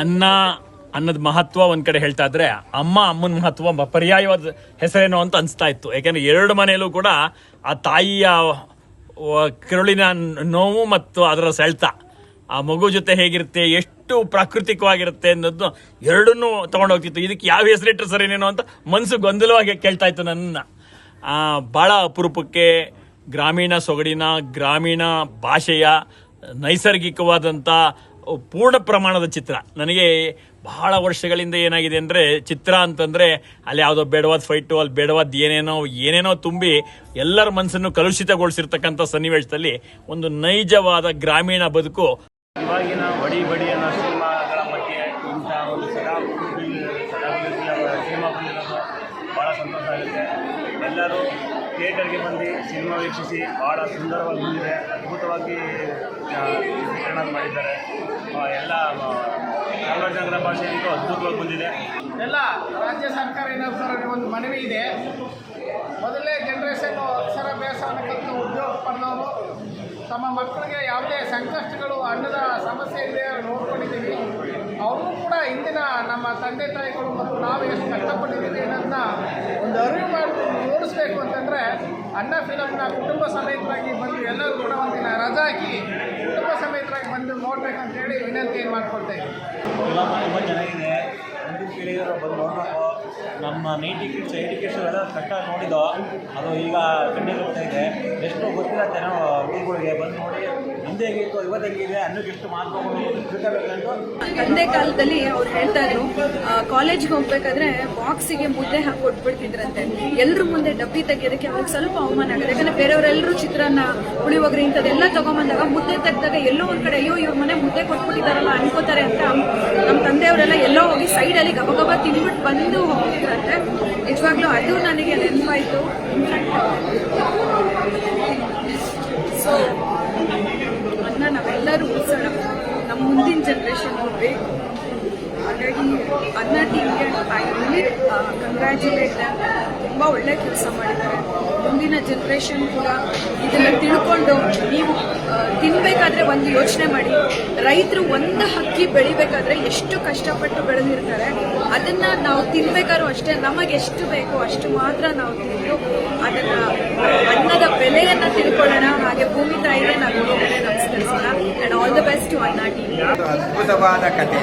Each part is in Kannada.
ಅನ್ನ ಅನ್ನದ ಮಹತ್ವ ಒಂದ್ ಕಡೆ ಹೇಳ್ತಾ ಇದ್ರೆ ಅಮ್ಮ ಅಮ್ಮನ ಮಹತ್ವ ಪರ್ಯಾಯವಾದ ಹೆಸರೇನೋ ಅಂತ ಅನ್ಸ್ತಾ ಇತ್ತು. ಯಾಕಂದ್ರೆ ಎರಡು ಮನೆಯಲ್ಲೂ ಕೂಡ ಆ ತಾಯಿಯ ಕರುಳಿನ ನೋವು ಮತ್ತು ಅದರ ಸೆಳೆತ, ಆ ಮಗು ಜೊತೆ ಹೇಗಿರುತ್ತೆ, ಎಷ್ಟು ಪ್ರಾಕೃತಿಕವಾಗಿರುತ್ತೆ ಅನ್ನೋದು ಎರಡನ್ನೂ ತಗೊಂಡೋಗ್ತಿತ್ತು ಇದಕ್ಕೆ ಯಾವ ಹೆಸರಿಟ್ಟರೆ ಸರಿನೇನೋ ಅಂತ ಮನಸ್ಸು ಗೊಂದಲವಾಗಿ ಕೇಳ್ತಾ ಇತ್ತು ನನ್ನ. ಬಹಳ ಅಪರೂಪಕ್ಕೆ ಗ್ರಾಮೀಣ ಸೊಗಡಿನ, ಗ್ರಾಮೀಣ ಭಾಷೆಯ ನೈಸರ್ಗಿಕವಾದಂಥ ಪೂರ್ಣ ಪ್ರಮಾಣದ ಚಿತ್ರ. ನನಗೆ ಬಹಳ ವರ್ಷಗಳಿಂದ ಏನಾಗಿದೆ ಅಂದರೆ, ಚಿತ್ರ ಅಂತಂದರೆ ಅಲ್ಲಿ ಯಾವುದೋ ಬೇಡವಾದ ಫೈಟು ಅಲ್ಲಿ ಬೇಡವಾದ ಏನೇನೋ ಏನೇನೋ ತುಂಬಿ ಎಲ್ಲರ ಮನಸ್ಸನ್ನು ಕಲುಷಿತಗೊಳಿಸಿರ್ತಕ್ಕಂಥ ಸನ್ನಿವೇಶದಲ್ಲಿ ಒಂದು ನೈಜವಾದ ಗ್ರಾಮೀಣ ಬದುಕು. ಇವಾಗಿನ ಬಡಿ ಬಡಿ ಅನ್ನೋ ಸಿನಿಮಾಗಳ ಮಧ್ಯೆ ಇಂಥ ಒಂದು ಸದಾ ಸಿನಿಮಾ ಬಂದಿರೋದು ಭಾಳ ಸಂತೋಷ ಆಗುತ್ತೆ. ಎಲ್ಲರೂ ಥಿಯೇಟರ್ಗೆ ಬಂದು ಸಿನಿಮಾ ವೀಕ್ಷಿಸಿ ಭಾಳ ಸುಂದರವಾಗಿ ಬಂದಿದೆ. ಅದ್ಭುತವಾಗಿ ಚಿತ್ರಣ ಮಾಡಿದ್ದಾರೆ. ಎಲ್ಲ ಚಾಮರಾಜನಗರ ಭಾಷೆಯಂತೂ ಅದ್ಭುತವಾಗಿ ಬಂದಿದೆ. ಎಲ್ಲ ರಾಜ್ಯ ಸರ್ಕಾರ ಏನಾದ್ರು ಒಂದು ಮನವಿ ಇದೆ. ಮೊದಲನೇ ಜನ್ರೇಷನ್ನು ಅಕ್ಷರ ಕಲಿತು ಉದ್ಯೋಗ ಪಡೆದವರು ತಮ್ಮ ಮಕ್ಕಳಿಗೆ ಯಾವುದೇ ಸಂಕಷ್ಟಗಳು, ಅನ್ನದ ಸಮಸ್ಯೆ ಇದೆ ನೋಡ್ಕೊಂಡಿದ್ದೀವಿ. ಅವರು ಕೂಡ ಇಂದಿನ ನಮ್ಮ ತಂದೆ ತಾಯಿಗಳು ಮತ್ತು ನಾವು ಎಷ್ಟು ಕಷ್ಟಪಟ್ಟಿದ್ದೀವಿ ಅನ್ನೋದನ್ನ ಒಂದು ಅರಿವು ಮಾಡಿ ತೋರಿಸ್ಬೇಕು ಅಂತಂದರೆ ಅನ್ನ ಫಿಲಮ್ನ ಕುಟುಂಬ ಸಮೇತರಾಗಿ ಬಂದು ಎಲ್ಲರೂ ಕೂಡ ಒಂದಿನ ಹಾಕಿ ಕುಟುಂಬ ಸಮೇತರಾಗಿ ಬಂದು ನೋಡ್ಬೇಕಂತೇಳಿ ವಿನಂತಿಯನ್ನು ಮಾಡ್ಕೊಳ್ತಾ ಇದ್ದೀವಿ ಫಿಲಮ್ ತುಂಬ ಚೆನ್ನಾಗಿದೆ. ಬಂದು ನಮ್ಮ ನೈಂಟಿ ಕಿಡ್ಸ್ ಕಿಡ್ಸ್ ಎಲ್ಲ ಕರೆಕ್ಟಾಗಿ ನೋಡಿದ್ದು ಅದು ಈಗ ಕಣ್ಣಿಗೆ ಹೋಗ್ತಾ ಇದೆ. ಎಷ್ಟು ಗೊತ್ತಿಲ್ಲ ಜನ ಹುಡುಗರಿಗೆ. ಬಂದು ನೋಡಿ ಹಿಂದೆ ಹೇಗಿತ್ತು ಇವತ್ತು ಹೇಗಿದೆ ಅನ್ನೋಕೆ ಎಷ್ಟು ತಿಳ್ಕೋಬೇಕಂತ ತಂದೆ ಕಾಲದಲ್ಲಿ ಅವ್ರು ಹೇಳ್ತಾ ಇದ್ರು ಕಾಲೇಜ್ಗೆ ಹೋಗ್ಬೇಕಾದ್ರೆ ಬಾಕ್ಸಿಗೆ ಮುದ್ದೆ ಹಾಕಿ ಕೊಟ್ಬಿಡ್ತಿದ್ರಂತೆ. ಎಲ್ರ ಮುಂದೆ ಡಬ್ಬಿ ತೆಗಿಯೋದಕ್ಕೆ ಅವ್ರಿಗೆ ಸ್ವಲ್ಪ ಅವಮಾನ ಆಗುತ್ತೆ. ಯಾಕಂದ್ರೆ ಬೇರೆಯವರೆಲ್ಲರೂ ಚಿತ್ರಾನ್ನ ಪುಳಿಯೋಗರೆ ಇಂಥದ್ದೆಲ್ಲ ತಗೊಂಬಂದಾಗ ಮುದ್ದೆ ತೆಗ್ದಾಗ ಎಲ್ಲೋ ಒಂದ್ ಕಡೆ, ಅಯ್ಯೋ, ಇವ್ರ ಮನೆ ಮುದ್ದೆ ಕೊಟ್ಬಿಟ್ಟಿದಾರಲ್ಲ ಅನ್ಕೋತಾರೆ ಅಂತ ನಮ್ಮ ತಂದೆಯವರೆಲ್ಲ ಎಲ್ಲೋ ಹೋಗಿ ಸೈಡಲ್ಲಿ ಗಬಗಬ ತಿಂದ್ಬಿಟ್ಟು ಬಂದು ಹೋಗ್ತಿದ್ರಂತೆ ನಿಜವಾಗ್ಲೂ ಅದು ನನಗೆ ನೆನಪಾಯ್ತು. ಸೊ ಅದನ್ನ ನಾವೆಲ್ಲರೂ ಉಳಿಸೋಣ. ನಮ್ಮ ಮುಂದಿನ ಜನ್ರೇಷನ್ ಬೇಕು ಹಾಗಾಗಿ ಅನ್ನ ಟೀಮ್ಗೆ ಐ ಕಂಗ್ರ್ಯಾಚುಲೇಟ್ ತುಂಬ ಒಳ್ಳೆ ಕೆಲಸ ಮಾಡಿದ್ದಾರೆ. ಮುಂದಿನ ಜನ್ರೇಷನ್ ಕೂಡ ಇದನ್ನ ತಿಳ್ಕೊಂಡು ನೀವು ತಿನ್ಬೇಕಾದ್ರೆ ಒಂದು ಯೋಚನೆ ಮಾಡಿ. ರೈತರು ಒಂದು ಹಕ್ಕಿ ಬೆಳಿಬೇಕಾದ್ರೆ ಎಷ್ಟು ಕಷ್ಟಪಟ್ಟು ಬೆಳೆದಿರ್ತಾರೆ, ಅದನ್ನ ನಾವು ತಿನ್ಬೇಕಾದ್ರೂ ಅಷ್ಟೇ, ನಮಗೆ ಎಷ್ಟು ಬೇಕೋ ಅಷ್ಟು ಮಾತ್ರ ನಾವು ತಿಂದು ಅದನ್ನ ಅನ್ನದ ಬೆಲೆಯನ್ನ ತಿಳ್ಕೊಳ್ಳೋಣ. ಹಾಗೆ ಭೂಮಿ ತಾಯಿಗೆ ನಾವು ಬೆಲೆ ನಮಸ್ಕರಿಸೋಣ. ಆಲ್ ದ ಬೆಸ್ಟ್ ಟು ಅನ್ನ ಅದ್ಭುತವಾದ ಕತೆ,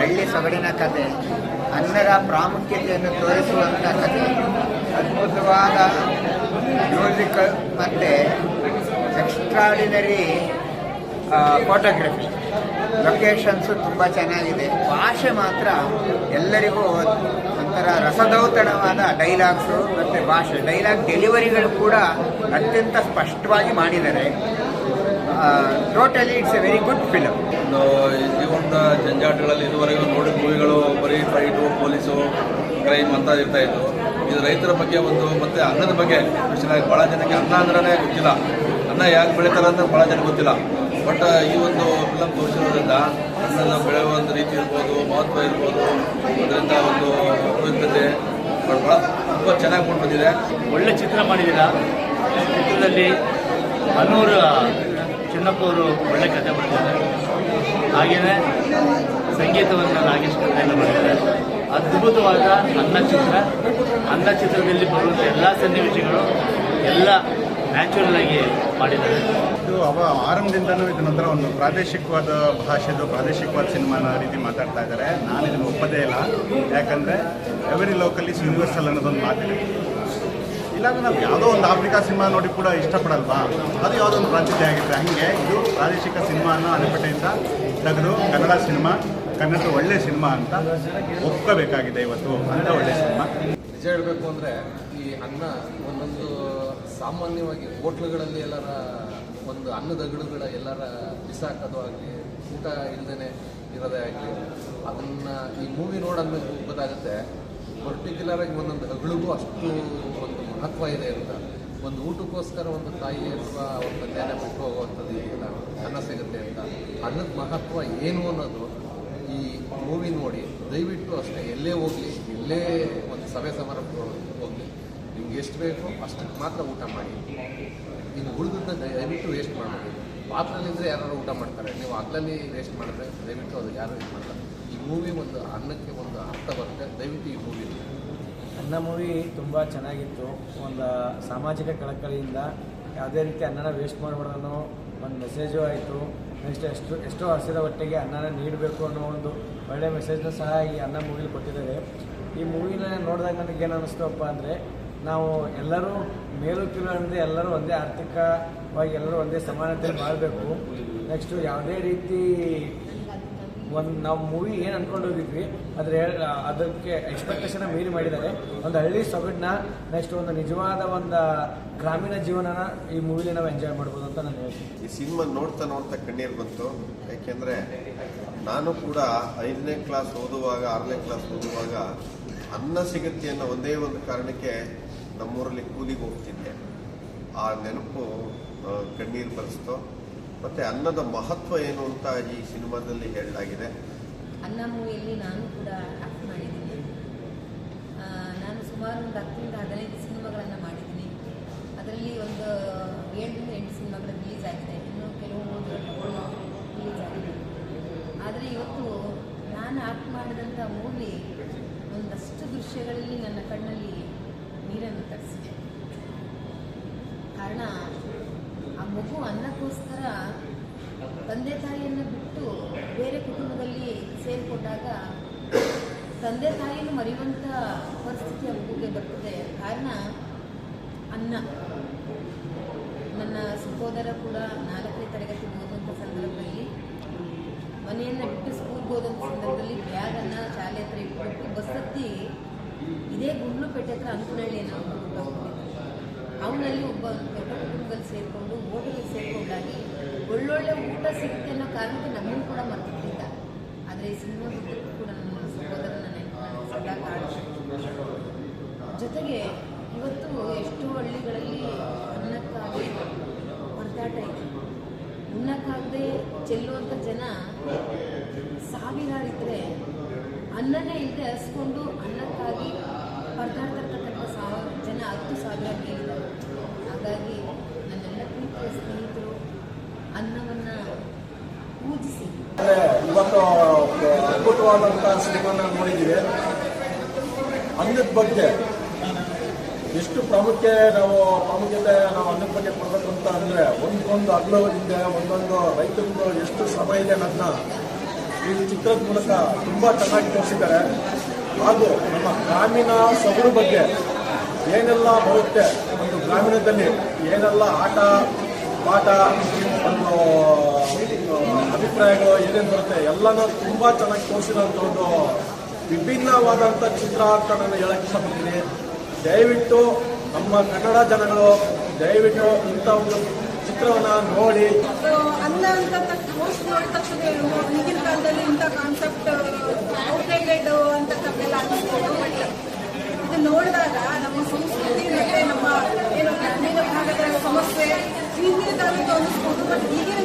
ಹಳ್ಳಿ ಸೊಗಡಿನ ಕತೆ, ಅನ್ನದ ಪ್ರಾಮುಖ್ಯತೆಯನ್ನು ತೋರಿಸುವಂಥ ಕತೆ. ಅದ್ಭುತವಾದ ಮ್ಯೂಸಿಕಲ್ ಮತ್ತು ಎಕ್ಸ್ಟ್ರಾಡಿನರಿ ಫೋಟೋಗ್ರಫಿ ಲೊಕೇಶನ್ಸು ತುಂಬ ಚೆನ್ನಾಗಿದೆ. ಭಾಷೆ ಮಾತ್ರ ಎಲ್ಲರಿಗೂ ಒಂಥರ ರಸದೌತಣವಾದ ಡೈಲಾಗ್ಸು ಮತ್ತು ಭಾಷೆ ಡೈಲಾಗ್ ಡೆಲಿವರಿಗಳು ಕೂಡ ಅತ್ಯಂತ ಸ್ಪಷ್ಟವಾಗಿ ಮಾಡಿದ್ದಾರೆ. Totally it's a very good film ಒಂದು ಜಂಜಾಟಗಳಲ್ಲಿ ಇದುವರೆಗೂ ನೋಡಿದ ಮೂವಿಗಳು ಬರೀ ಫೈಟು ಪೊಲೀಸು ಕ್ರೈಮ್ ಅಂತ ಇರ್ತಾ ಇತ್ತು ಇದು ರೈತರ ಬಗ್ಗೆ ಒಂದು ಮತ್ತೆ ಅನ್ನದ ಬಗ್ಗೆ ಚೆನ್ನಾಗಿ ಭಾಳ ಜನಕ್ಕೆ ಅನ್ನ ಅಂದ್ರೆ ಗೊತ್ತಿಲ್ಲ. ಅನ್ನ ಯಾಕೆ ಬೆಳೀತಾರೆ ಅಂತ ಭಾಳ ಜನ ಗೊತ್ತಿಲ್ಲ. ಬಟ್ ಈ ಒಂದು ಫಿಲಮ್ ತೋರಿಸಿರೋದ್ರಿಂದ ಅನ್ನ ಬೆಳೆಯುವ ಒಂದು ರೀತಿ ಇರ್ಬೋದು, ಮಹತ್ವ ಇರ್ಬೋದು ಅದರಿಂದ ಒಂದು ಉಪಯುಕ್ತತೆ ಭಾಳ ತುಂಬ ಚೆನ್ನಾಗಿ ಕೊಂಡು ಬಂದಿದೆ ಒಳ್ಳೆ ಚಿತ್ರ ಮಾಡಿದ್ದೀರಾ? ಚಿತ್ರದಲ್ಲಿ ಅನೂರು ಚಿನ್ನಪ್ಪ ಅವರು ಒಳ್ಳೆ ಕಥೆ ಬರ್ತಿದ್ದಾರೆ ಹಾಗೆಯೇ ಸಂಗೀತವನ್ನು ನಾಗೇಶ್ ಕಥೆಯನ್ನು ಮಾಡಿದ್ದಾರೆ. ಅದ್ಭುತವಾದ ಅನ್ನ ಚಿತ್ರ. ಅನ್ನ ಚಿತ್ರದಲ್ಲಿ ಬರುವಂಥ ಎಲ್ಲ ಸನ್ನಿವೇಶಗಳು ಎಲ್ಲ ನ್ಯಾಚುರಲ್ ಆಗಿ ಮಾಡಿದ್ದಾರೆ. ಇದು ಅವ ಆರಂಭದಿಂದನೂ ನಂತರ ಒಂದು ಪ್ರಾದೇಶಿಕವಾದ ಭಾಷೆದು ಪ್ರಾದೇಶಿಕವಾದ ಸಿನಿಮಾನ ರೀತಿ ಮಾತಾಡ್ತಾ ಇದ್ದಾರೆ. ನಾನು ಇದನ್ನು ಒಪ್ಪದೇ ಇಲ್ಲ. ಯಾಕಂದರೆ ಎವರಿ ಲೋಕಲ್ ಇಸ್ ಯೂನಿವರ್ಸಲ್ ಅನ್ನೋದೊಂದು ಮಾತಿದೆ. ಇಲ್ಲಾಂದ್ರೆ ನಾವು ಯಾವುದೋ ಒಂದು ಆಫ್ರಿಕಾ ಸಿನಿಮಾ ನೋಡಿ ಕೂಡ ಇಷ್ಟಪಡಲ್ವಾ? ಅದು ಯಾವುದೋ ಒಂದು ಆಗಿದೆ ಹಾಗೆ ಇದು ಪ್ರಾದೇಶಿಕ ಸಿನಿಮಾ ಅನ್ನೋ ಅಣೆಪಟ್ಟೆಯಿಂದ ತೆಗೆದು ಕನ್ನಡ ಸಿನಿಮಾ ಕನ್ನಡ ಒಳ್ಳೆ ಸಿನಿಮಾ ಅಂತ ಒಪ್ಕೋಬೇಕಾಗಿದೆ ಇವತ್ತು ಅಂತ ಒಳ್ಳೆ ಸಿನಿಮಾ. ನಿಜ ಹೇಳಬೇಕು ಅಂದರೆ ಈ ಅನ್ನ ಒಂದೊಂದು ಸಾಮಾನ್ಯವಾಗಿ ಹೋಟ್ಲುಗಳಲ್ಲಿ ಎಲ್ಲರ ಒಂದು ಅನ್ನದ ಗಿಡಗಳ ಎಲ್ಲರ ಬಿಸಾಕೋದು ಆಗಲಿ, ಊಟ ಇಲ್ಲದೇ ಇರೋದೇ ಆಗಲಿ, ಅದನ್ನು ಈ ಮೂವಿ ನೋಡೋದ್ಮೇಲೆ ಗೊತ್ತಾಗುತ್ತೆ. ಪರ್ಟಿಕ್ಯುಲರ್ ಆಗಿ ಒಂದೊಂದು ಅಗಳಿಗೂ ಅಷ್ಟು ಒಂದು ಮಹತ್ವ ಇದೆ ಅಂತ. ಒಂದು ಊಟಕ್ಕೋಸ್ಕರ ಒಂದು ತಾಯಿ ಅಥವಾ ಒಂದು ನೆನೆ ಬಿಟ್ಟು ಹೋಗುವಂಥದ್ದು ಅನ್ನ ಸಿಗುತ್ತೆ ಅಂತ. ಅನ್ನದ ಮಹತ್ವ ಏನು ಅನ್ನೋದು ಈ ಮೂವಿ ನೋಡಿ, ದಯವಿಟ್ಟು ಅಷ್ಟೇ, ಎಲ್ಲೇ ಹೋಗಲಿ, ಎಲ್ಲೇ ಒಂದು ಸಭೆ ಸಮಾರಂಭ ಹೋಗಲಿ, ನಿಮ್ಗೆ ಎಷ್ಟು ಬೇಕೋ ಅಷ್ಟಕ್ಕೆ ಮಾತ್ರ ಊಟ ಮಾಡಿ. ಇನ್ನು ಉಳಿದನ್ನ ದಯವಿಟ್ಟು ವೇಸ್ಟ್ ಮಾಡಬೇಡಿ. ಪಾತ್ರಲ್ಲಿದ್ದರೆ ಯಾರು ಊಟ ಮಾಡ್ತಾರೆ. ನೀವು ಅಗ್ಲಲ್ಲಿ ವೇಸ್ಟ್ ಮಾಡಿದ್ರೆ ದಯವಿಟ್ಟು ಅದು ಯಾರು ವೇಸ್ಟ್ ಮಾಡ್ತಾರೆ ಈ ಮೂವಿ ಒಂದು ಅನ್ನಕ್ಕೆ ಒಂದು ಅರ್ಥ ಬರುತ್ತೆ. ದಯವಿಟ್ಟು ಈ ಮೂವಿ ಅನ್ನ ಮೂವಿ ತುಂಬ ಚೆನ್ನಾಗಿತ್ತು. ಒಂದು ಸಾಮಾಜಿಕ ಕಳಕಳಿಯಿಂದ ಯಾವುದೇ ರೀತಿ ಅನ್ನನ ವೇಸ್ಟ್ ಮಾಡಬಾರ್ದು ಅನ್ನೋ ಒಂದು ಮೆಸೇಜು ಆಯಿತು. ನೆಕ್ಸ್ಟ್ ಎಷ್ಟು ಎಷ್ಟೋ ಹಸಿದ ಹೊಟ್ಟೆಗೆ ಅನ್ನನ ನೀಡಬೇಕು ಅನ್ನೋ ಒಂದು ಒಳ್ಳೆಯ ಮೆಸೇಜ್ನ ಸಹ ಈ ಅನ್ನ ಮೂವಿಲಿ ಕೊಟ್ಟಿದ್ದಾರೆ. ಈ ಮೂವಿನ ನೋಡಿದಾಗ ನನಗೆ ಏನು ಅನ್ನಿಸ್ತಪ್ಪ ಅಂದರೆ, ನಾವು ಎಲ್ಲರೂ ಮೇಲು ಕೀಳು ಎಲ್ಲರೂ ಒಂದೇ ಆರ್ಥಿಕವಾಗಿ ಎಲ್ಲರೂ ಒಂದೇ ಸಮಾನತೆ ಮಾಡಬೇಕು ನೆಕ್ಸ್ಟು ಯಾವುದೇ ರೀತಿ ಒಂದು ನಾವು ಮೂವಿ ಏನು ಅನ್ಕೊಂಡು ಹೋಗಿದ್ವಿ, ಅದ್ರ ಅದಕ್ಕೆ ಎಕ್ಸ್ಪೆಕ್ಟೇಷನ್ ಮೀರಿ ಮಾಡಿದ್ದಾರೆ. ಒಂದು ಹಳ್ಳಿ ಸೊಗಡನ್ನ ನೆಕ್ಸ್ಟ್ ಒಂದು ನಿಜವಾದ ಒಂದು ಗ್ರಾಮೀಣ ಜೀವನನ ಈ ಮೂವಿಲಿ ನಾವು ಎಂಜಾಯ್ ಮಾಡ್ಬೋದು ಅಂತ ನಾನು ಹೇಳ್ತೀನಿ. ಈ ಸಿನಿಮಾ ನೋಡ್ತಾ ನೋಡ್ತಾ ಕಣ್ಣೀರು ಬಂತು. ಯಾಕೆಂದರೆ ನಾನು ಕೂಡ ಐದನೇ ಕ್ಲಾಸ್ ಓದುವಾಗ, ಆರನೇ ಕ್ಲಾಸ್ ಓದುವಾಗ ಅನ್ನ ಸಿಗುತ್ತೆ ಅನ್ನೋ ಒಂದೇ ಒಂದು ಕಾರಣಕ್ಕೆ ನಮ್ಮೂರಲ್ಲಿ ಕೂಲಿಗೆ ಹೋಗ್ತಿದ್ದೆ. ಆ ನೆನಪು ಕಣ್ಣೀರು ಬರೆಸ್ತು. ಮತ್ತು ಅನ್ನದ ಮಹತ್ವ ಏನು ಅಂತ ಈ ಸಿನಿಮಾದಲ್ಲಿ ಹೇಳಲಾಗಿದೆ. ಅನ್ನ ಮೂವಿಯಲ್ಲಿ ನಾನು ಕೂಡ ಆಕ್ಟ್ ಮಾಡಿದ್ದೀನಿ. ನಾನು ಸುಮಾರು ಒಂದು ಹತ್ತರಿಂದ ಹದಿನೈದು ಸಿನಿಮಾಗಳನ್ನು ಮಾಡಿದ್ದೀನಿ. ಅದರಲ್ಲಿ ಒಂದು ಏಳರಿಂದ ಎಂಟು ಸಿನಿಮಾಗಳು ರಿಲೀಸ್ ಆಗಿದೆ. ಇನ್ನು ಕೆಲವು ರಿಲೀಸ್ ಆಗಿದೆ. ಆದರೆ ಇವತ್ತು ನಾನು ಆ್ಯಕ್ಟ್ ಮಾಡಿದಂಥ ಮೂವಿ ಒಂದಷ್ಟು ದೃಶ್ಯಗಳಲ್ಲಿ ನನ್ನ ಕಣ್ಣಲ್ಲಿ ನೀರನ್ನು ತರಿಸಿದೆ. ಕಾರಣ ಆ ಮಗು ಅನ್ನಕ್ಕೋಸ್ಕರ ತಂದೆ ತಾಯಿಯನ್ನು ಬಿಟ್ಟು ಬೇರೆ ಕುಟುಂಬದಲ್ಲಿ ಸೇರಿಕೊಂಡಾಗ ತಂದೆ ತಾಯಿಯನ್ನು ಮರೆಯುವಂಥ ಪರಿಸ್ಥಿತಿ ಆ ಮಗುಗೆ ಬರ್ತದೆ. ಕಾರಣ ಅನ್ನ. ನನ್ನ ಸಹೋದರ ಕೂಡ ನಾಲ್ಕನೇ ತರಗತಿ ಓದುವಂಥ ಸಂದರ್ಭದಲ್ಲಿ ಮನೆಯನ್ನು ಬಿಟ್ಟು ಸ್ಕೂಲ್ಗೆ ಹೋದಂಥ ಸಂದರ್ಭದಲ್ಲಿ ಬ್ಯಾಗನ್ನು ಶಾಲೆ ಹತ್ರ ಇಟ್ಬಿಟ್ಟು ಬಸ್ ಹತ್ತಿ ಇದೇ ಗುಂಡ್ಲುಪೇಟೆ ಹತ್ರ ಅಂಕನಹಳ್ಳಿ ನಾವು ಅವನಲ್ಲಿ ಒಬ್ಬ ದೊಡ್ಡ ಕುಟುಂಬದಲ್ಲಿ ಸೇರಿಕೊಂಡು ಹೋಟೆಲ್ಗೆ ಸೇರಿಕೊಂಡಾಗಿ ಒಳ್ಳೊಳ್ಳೆ ಊಟ ಸಿಗುತ್ತೆ ಅನ್ನೋ ಕಾರಣಕ್ಕೆ ನಮ್ಮನ್ನು ಕೂಡ ಮರ್ತಿದ್ದ ಆದರೆ ಈ ಸಿನಿಮಾ ಬಿಟ್ಟಕ್ಕೂ ಕೂಡ ನನ್ನ ಸಹೋದರನ ನೆನಪು ಸದಾ ಜೊತೆಗೆ ಇವತ್ತು ಎಷ್ಟೋ ಹಳ್ಳಿಗಳಲ್ಲಿ ಅನ್ನಕ್ಕಾಗಿ ಹೊರದಾಟ ಇದೆ. ಅನ್ನಕ್ಕಾಗದೆ ಚೆಲ್ಲುವಂಥ ಜನ ಸಾವಿರಾರಿದ್ರೆ ಅನ್ನನೇ ಇಲ್ಲದೆ ಹಸ್ಕೊಂಡು ಅನ್ನಕ್ಕಾಗಿ ಪರದಾಡ್ತಿರ್ತಕ್ಕಂಥ ಇವತ್ತು ಅದ್ಭುತವಾದಂಥ ಸಿನಿಮಾನ ನೋಡಿದ್ದೀವಿ. ಅನ್ನದ ಬಗ್ಗೆ ಎಷ್ಟು ಪ್ರಾಮುಖ್ಯ ನಾವು ಪ್ರಾಮುಖ್ಯತೆ ನಾವು ಅನ್ನದ ಬಗ್ಗೆ ಕೊಡಬೇಕು ಅಂತ ಅಂದರೆ ಒಂದೊಂದು ಅಗ್ಲವರಿಂದ ಒಂದೊಂದು ರೈತರದ್ದು ಎಷ್ಟು ಶ್ರಮ ಇದೆ ಅನ್ನೋದನ್ನ ಈ ಚಿತ್ರದ ಮೂಲಕ ತುಂಬ ಚೆನ್ನಾಗಿ ತೋರಿಸಿದ್ದಾರೆ. ಹಾಗೂ ನಮ್ಮ ಗ್ರಾಮೀಣ ಸೊಗಡು ಬಗ್ಗೆ ಏನೆಲ್ಲ ಬರುತ್ತೆ, ಒಂದು ಗ್ರಾಮೀಣದಲ್ಲಿ ಏನೆಲ್ಲ ಆಟ, ಪಾಠ, ಒಂದು ಅಭಿಪ್ರಾಯಗಳು ಏನೇನು ಬರುತ್ತೆ, ಎಲ್ಲನೂ ತುಂಬ ಚೆನ್ನಾಗಿ ತೋರಿಸಿರೋಂಥ ಒಂದು ವಿಭಿನ್ನವಾದಂಥ ಚಿತ್ರ ಅಂತ ನಾನು ಹೇಳಕ್ಕೆ ಇಷ್ಟಪಡ್ತೀನಿ. ದಯವಿಟ್ಟು ನಮ್ಮ ಕನ್ನಡ ಜನಗಳು ದಯವಿಟ್ಟು ಇಂಥ ಒಂದು ಚಿತ್ರವನ್ನು ನೋಡಿ. ಅನ್ನ ಅಂತ ಪೋಸ್ಟ್ ನೋಡಿದ ತಕ್ಷಣ ಈಗಿನ ಕಾಲದಲ್ಲಿ ಇಂಥ ಕಾನ್ಸೆಪ್ಟ್ ಔಟ್ಡೇಟೆಡ್ ಅನಿಸ್ಬೋದು ಬಟ್ ಇದು ನೋಡಿದಾಗ ನಮ್ಮ ಸಂಸ್ಕೃತಿ ಮತ್ತೆ ನಮ್ಮ ಏನು ಗ್ರಾಮೀಣ ಭಾಗದ ಸಮಸ್ಯೆ ಹಿಂದಿನ ಕಾಲಕ್ಕೆ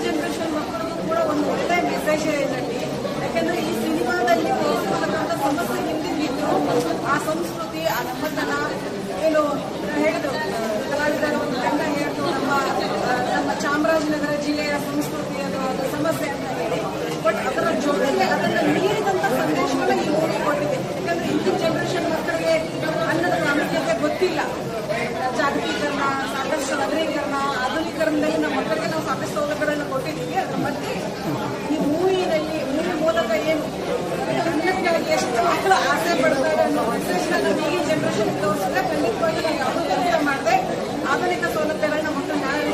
ಜನರೇಷನ್ ಮಕ್ಕಳಿಗೂ ಕೂಡ ಒಂದು ಇದೆ ಇದರಲ್ಲಿ ಯಾಕಂದ್ರೆ ಈ ಸಿನಿಮಾದಲ್ಲಿ ತೋರಿಸ್ಕೊಳ್ತಕ್ಕಂಥ ಸಮಸ್ಯೆ ಹಿಂದಿದ್ದು ಆ ಸಂಸ್ಕೃತಿ, ಆ ನಮ್ಮತನ ಏನು ಹೇಳಿದ್ರು. ಕಲಾವಿದರ ಒಂದು ತಂಡ ಹೇಳ್ತು ನಮ್ಮ ನಮ್ಮ ಚಾಮರಾಜನಗರ ಜಿಲ್ಲೆಯ ಸಂಸ್ಕೃತಿ ಅದು ಸಮಸ್ಯೆ ಅಂತ ಹೇಳಿ. ಬಟ್ ಅದರ ಜೊತೆಗೆ ಅದನ್ನು ಮೀರಿದಂಥ ಸಂದೇಶಗಳನ್ನ ಈ ಮೂವಿ ಕೊಟ್ಟಿದೆ. ಯಾಕಂದ್ರೆ ಇಂದಿನ ಜನರೇಷನ್ ಮಕ್ಕಳಿಗೆ ಅನ್ನದ ಪ್ರಾಮುಖ್ಯತೆ ಗೊತ್ತಿಲ್ಲ ಜಾಗತೀಕರಣ ಸಾಕಷ್ಟು ನಗರೀಕರಣ ಆಧುನೀಕರಣದಲ್ಲಿ ನಮ್ಮ ಮಕ್ಕಳಿಗೆ ನಾವು ಸಾಕಷ್ಟು ಸೌಲಭ್ಯಗಳನ್ನು ಕೊಟ್ಟಿದ್ದೀವಿ ಅದರ ಮಧ್ಯೆ ಈ ಮೂವಿನಲ್ಲಿ ಮೂವಿ ಮೂಲಕ ಏನು ಅನ್ನಕ್ಕಾಗಿ ಎಷ್ಟು ಮಕ್ಕಳು ಆಸೆ ಪಡ್ತಾರೆ ಅನ್ನೋ ಮೆಸೇಜ್ನ ನಾವು ಜನರೇಷನ್ ತೋರಿಸಿದ್ರೆ ಖಂಡಿತವಾಗಿ ನಾವು ಯಾವುದೂ ಕೆಲಸ ಮಾಡದೆ ಆಧುನಿಕ ಸೌಲಭ್ಯಗಳನ್ನ ಮಕ್ಕಳು ನಾವೇ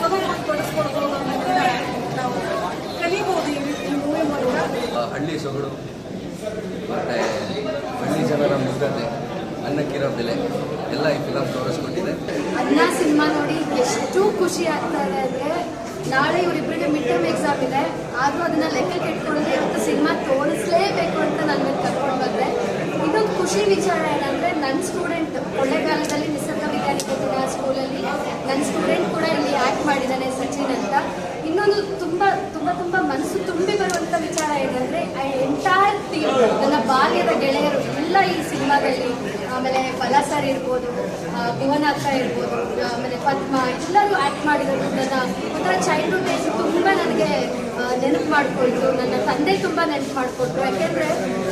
ಸದುಪಡಿಸ್ಕೊಡ್ಬೋದು ಅನ್ನೋದನ್ನ ನಾವು ಕಲಿಬಹುದು ಈ ಮೂವಿ ಮೂಲಕ ಹಳ್ಳಿ ಸೊಗಡು, ಮತ್ತು ಹಳ್ಳಿ ಜನರ ಮುಗ್ಧತೆ, ಅನ್ನಕ್ಕಿರೋ ಬೆಲೆ, ಎಲ್ಲ ಈ ಫಿಲಮ್ ತೋರಿಸ್ಕೊಟ್ಟಿದೆ. ಅನ್ನ ಸಿನಿಮಾ ನೋಡಿ ಎಷ್ಟು ಖುಷಿ ಆಗ್ತಾ ಇದೆ ಅಂದರೆ ನಾಳೆ ಇವರಿಬ್ಬರಿಗೆ ಮಿಡ್ ಟರ್ಮ್ ಎಕ್ಸಾಮ್ ಇದೆ, ಆದರೂ ಅದನ್ನ ಲೆಕ್ಕಕ್ಕೆ ಇಟ್ಕೊಂಡ್ರೆ ಇವತ್ತು ಸಿನಿಮಾ ತೋರಿಸ್ಲೇಬೇಕು ಅಂತ ನನ್ನ ಮೇಲೆ ಕರ್ಕೊಂಡು ಬಂದೆ. ಇನ್ನೊಂದು ಖುಷಿ ವಿಚಾರ ಏನಂದರೆ ನನ್ನ ಸ್ಟೂಡೆಂಟ್ ಕೊಳ್ಳೇಗಾಲದಲ್ಲಿ ನಿಸರ್ಗ ವಿಜ್ಞಾನ ಆ ಸ್ಕೂಲಲ್ಲಿ ನನ್ನ ಸ್ಟೂಡೆಂಟ್ ಕೂಡ ಇಲ್ಲಿ ಆ್ಯಕ್ಟ್ ಮಾಡಿದ್ದಾನೆ ಸಚಿನ್ ಅಂತ. ಇನ್ನೊಂದು ತುಂಬ ತುಂಬ ತುಂಬ ಮನಸ್ಸು ತುಂಬಿ ಬರುವಂಥ ವಿಚಾರ ಏನಂದರೆ ಐ ಎಂಟೈರ್ ಟೀಮ್ ನನ್ನ ಬಾಲ್ಯದ ಗೆಳೆಯರು ಎಲ್ಲ ಈ ಸಿನಿಮಾದಲ್ಲಿ ಆಮೇಲೆ ಫಲಾ ಸರ್ ಇರ್ಬೋದು ಭುವನಾಥ ಇರ್ಬೋದು, ಆಮೇಲೆ ಪದ್ಮ, ಎಲ್ಲರೂ ಆ್ಯಕ್ಟ್ ಮಾಡಿದ್ರು. ನನ್ನ ಒಂಥರ ಚೈಲ್ಡ್ಹುಡ್ ಡೇಸ್ ತುಂಬ ನನಗೆ ನೆನಪು ಮಾಡಿಕೊಳ್ತು. ನನ್ನ ತಂದೆ ತುಂಬ ನೆನಪು ಮಾಡಿಕೊಟ್ರು. ಯಾಕೆಂದರೆ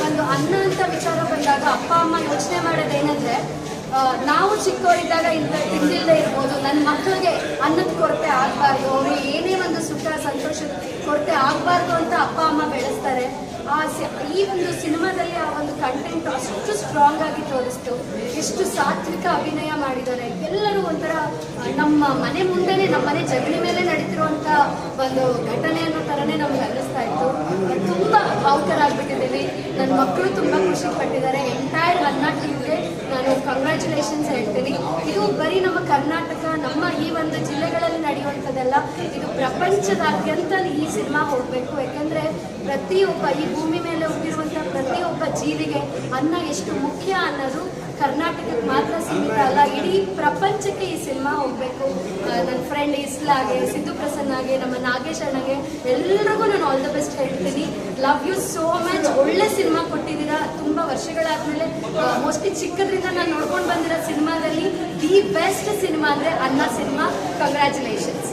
ಒಂದು ಅನ್ನ ಅಂತ ವಿಚಾರ ಬಂದಾಗ ಅಪ್ಪ, ಅಮ್ಮ ಯೋಚನೆ ಮಾಡೋದೇನೆಂದರೆ ನಾವು ಚಿಕ್ಕವರಿದ್ದಾಗ ಇಂಥ ತಿಂದಿಲ್ಲದೆ ಇರ್ಬೋದು. ನನ್ನ ಮಕ್ಕಳಿಗೆ ಅನ್ನದ ಕೊರತೆ ಆಗಬಾರ್ದು. ಅವ್ರಿಗೆ ಏನೇ ಒಂದು ಸುಖ, ಸಂತೋಷದ ಕೊರತೆ ಆಗಬಾರ್ದು ಅಂತ ಅಪ್ಪ, ಅಮ್ಮ ಬೆಳೆಸ್ತಾರೆ. ಈ ಒಂದು ಸಿನಿಮಾದಲ್ಲಿ ಆ ಒಂದು ಕಂಟೆಂಟ್ ಅಷ್ಟು ಸ್ಟ್ರಾಂಗ್ ಆಗಿ ತೋರಿಸ್ತು, ಎಷ್ಟು ಸಾತ್ವಿಕ ಅಭಿನಯ ಮಾಡಿದ್ದಾರೆ. ಎಲ್ಲರೂ ಒಂಥರ, ನಮ್ಮ ಮನೆ ಮುಂದೆನೆ, ನಮ್ಮ ಮನೆ ಜಗಲಿ ಮೇಲೆ ನಡೀತಿರುವಂತ ಒಂದು ಘಟನೆ ಅನ್ನೋ ಥರನೇ ನಮ್ಗೆ ಅನ್ನಿಸ್ತಾ ಇತ್ತು. ತುಂಬ ಭಾವುಕರಾಗ್ಬಿಟ್ಟಿದ್ದೀವಿ. ನನ್ನ ಮಕ್ಕಳು ತುಂಬಾ ಖುಷಿ ಪಟ್ಟಿದ್ದಾರೆ. ಎಂಟೈರ್ ಅನ್ನ ನಾನು ಕಂಗ್ರ್ಯಾಚುಲೇಷನ್ಸ್ ಹೇಳ್ತೀನಿ. ಇದು ಬರೀ ನಮ್ಮ ಕರ್ನಾಟಕ, ನಮ್ಮ ಈ ಒಂದು ಜಿಲ್ಲೆಗಳಲ್ಲಿ ನಡೆಯುವಂಥದ್ದಲ್ಲ, ಇದು ಪ್ರಪಂಚದಾದ್ಯಂತ ಈ ಸಿನಿಮಾ ಹೋಗಬೇಕು. ಯಾಕೆಂದರೆ ಪ್ರತಿಯೊಬ್ಬ ಈ ಭೂಮಿ ಮೇಲೆ ಹುಟ್ಟಿರುವಂಥ ಪ್ರತಿಯೊಬ್ಬ ಜೀವಿಗೆ ಅನ್ನ ಎಷ್ಟು ಮುಖ್ಯ ಅನ್ನೋದು ಕರ್ನಾಟಕಕ್ಕೆ ಮಾತ್ರ ಸೀಮಿತ ಅಲ್ಲ ಇಡೀ ಪ್ರಪಂಚಕ್ಕೆ ಈ ಸಿನಿಮಾ ಹೋಗ್ಬೇಕು. ನನ್ನ ಫ್ರೆಂಡ್ ಇಸ್ಲಾಗೆ ಸಿದ್ದು ಪ್ರಸನ್ನಾಗೆ ನಮ್ಮ ನಾಗೇಶ್ ಅಣ್ಣಗೆ ಎಲ್ಲರಿಗೂ ನಾನು ಆಲ್ ದ ಬೆಸ್ಟ್ ಹೇಳ್ತೀನಿ. ಲವ್ ಯು ಸೋ ಮಚ್ ಒಳ್ಳೆ ಸಿನಿಮಾ ಕೊಟ್ಟಿದ್ದೀರಾ. ತುಂಬ ವರ್ಷಗಳಾದ್ಮೇಲೆ ಮೋಸ್ಟ್ಲಿ ಚಿಕ್ಕದ್ರಿಂದ ನಾನು ನೋಡ್ಕೊಂಡು ಬಂದಿರೋ ಸಿನಿಮಾದಲ್ಲಿ ದಿ ಬೆಸ್ಟ್ ಸಿನಿಮಾ ಅಂದರೆ ಅನ್ನ ಸಿನಿಮಾ. ಕಂಗ್ರ್ಯಾಚುಲೇಷನ್ಸ್